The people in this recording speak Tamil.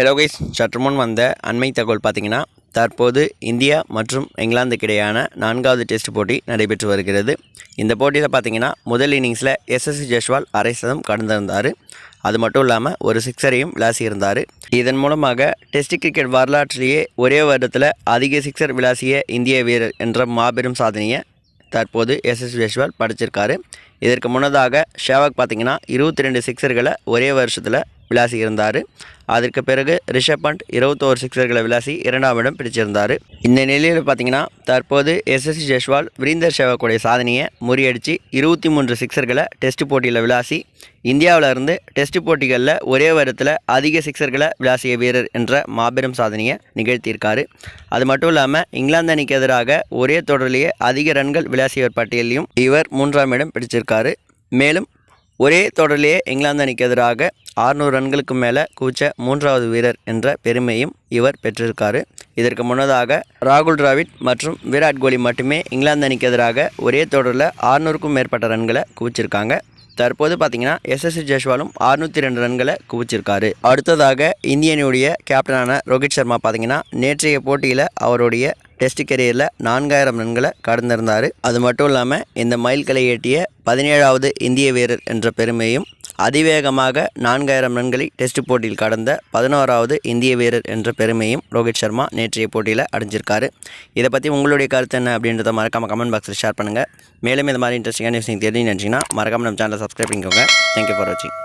ஹலோ கைஸ் சற்று முன் வந்த அண்மை தகவல் பார்த்தீங்கன்னா தற்போது இந்தியா மற்றும் இங்கிலாந்துக்கிடையான நான்காவது டெஸ்ட் போட்டி நடைபெற்று வருகிறது. இந்த போட்டியில் பார்த்தீங்கன்னா முதல் இன்னிங்ஸில் எஸ்எஸ்சி ஜெஸ்வால் அரை சதம் கடந்திருந்தார். அது மட்டும் இல்லாமல் ஒரு சிக்ஸரையும் விளாசியிருந்தார். இதன் மூலமாக டெஸ்ட் கிரிக்கெட் வரலாற்றிலேயே ஒரே வருடத்தில் அதிக சிக்ஸர் விளாசிய இந்திய வீரர் என்ற மாபெரும் சாதனையை தற்போது எஸ்எஸ் ஜெஸ்வால் படைச்சிருக்காரு. இதற்கு முன்னதாக ஷேவாக் பார்த்தீங்கன்னா இருபத்தி ரெண்டு சிக்ஸர்களை ஒரே வருஷத்தில் விளாசி இருந்தார் அதற்கு பிறகு ரிஷப் பண்ட் இருபத்தோரு சிக்ஸர்களை விளாசி இரண்டாம் இடம் பிடிச்சிருந்தார். இந்த நிலையில் பார்த்தீங்கன்னா தற்போது எஸ்எஸ்சி ஜெஸ்வால் விரீந்தர் சேவாக்குடைய சாதனையை முறியடித்து இருபத்தி மூன்று சிக்ஸர்களை டெஸ்ட் போட்டியில் விளாசி இந்தியாவில் இருந்து டெஸ்ட் போட்டிகளில் ஒரே வருடத்தில் அதிக சிக்ஸர்களை விளாசிய வீரர் என்ற மாபெரும் சாதனையை நிகழ்த்தியிருக்காரு. அது மட்டும் இல்லாமல் இங்கிலாந்து அணிக்கு எதிராக ஒரே தொடரிலேயே அதிக ரன்கள் விளாசியவர் பட்டியலையும் இவர் மூன்றாம் இடம் பிடிச்சிருக்காரு. மேலும் ஒரே தொடரிலேயே இங்கிலாந்து அணிக்கு எதிராக 600 ரன்களுக்கு மேலே கூச்ச மூன்றாவது வீரர் என்ற பெருமையும் இவர் பெற்றிருக்காரு. இதற்கு முன்னதாக ராகுல் டிராவிட் மற்றும் விராட் கோலி மட்டுமே இங்கிலாந்து அணிக்கு எதிராக ஒரே தொடரில் 600க்கும் மேற்பட்ட ரன்களை குவிச்சிருக்காங்க. தற்போது பார்த்தீங்கன்னா எஸ்எஸ்சி ஜெய்ஸ்வாலும் 602 ரெண்டு ரன்களை குவிச்சிருக்காரு. அடுத்ததாக இந்திய அணியுடைய கேப்டனான ரோஹித் சர்மா பார்த்தீங்கன்னா நேற்றைய போட்டியில் அவருடைய டெஸ்ட் கெரியரில் நான்காயிரம் ரன்களை கடந்திருந்தார். அது மட்டும் இல்லாமல் இந்த மைல்கலை எட்டிய பதினேழாவது இந்திய வீரர் என்ற பெருமையும் அதிவேகமாக நான்காயிரம் ரன்களை டெஸ்ட் போட்டியில் கடந்த பதினோராவது இந்திய வீரர் என்ற பெருமையும் ரோஹித் சர்மா நேற்றைய போட்டியில் அடைஞ்சிருக்காரு. இதை பற்றி உங்களுடைய கருத்து என்ன அப்படின்றத மறக்காமல் கமெண்ட் பாக்ஸில் ஷேர் பண்ணுங்கள் மேலும் இந்த மாதிரி இன்ட்ரெஸ்டிங்கான நியூஸ் நீங்கள் தெரிஞ்சு நினச்சிங்கன்னா மறக்காமல் நம்ம சேனலை சப்ஸ்கிரைப் பண்ணிக்கோங்க. தேங்க்யூ ஃபார் வாட்சிங்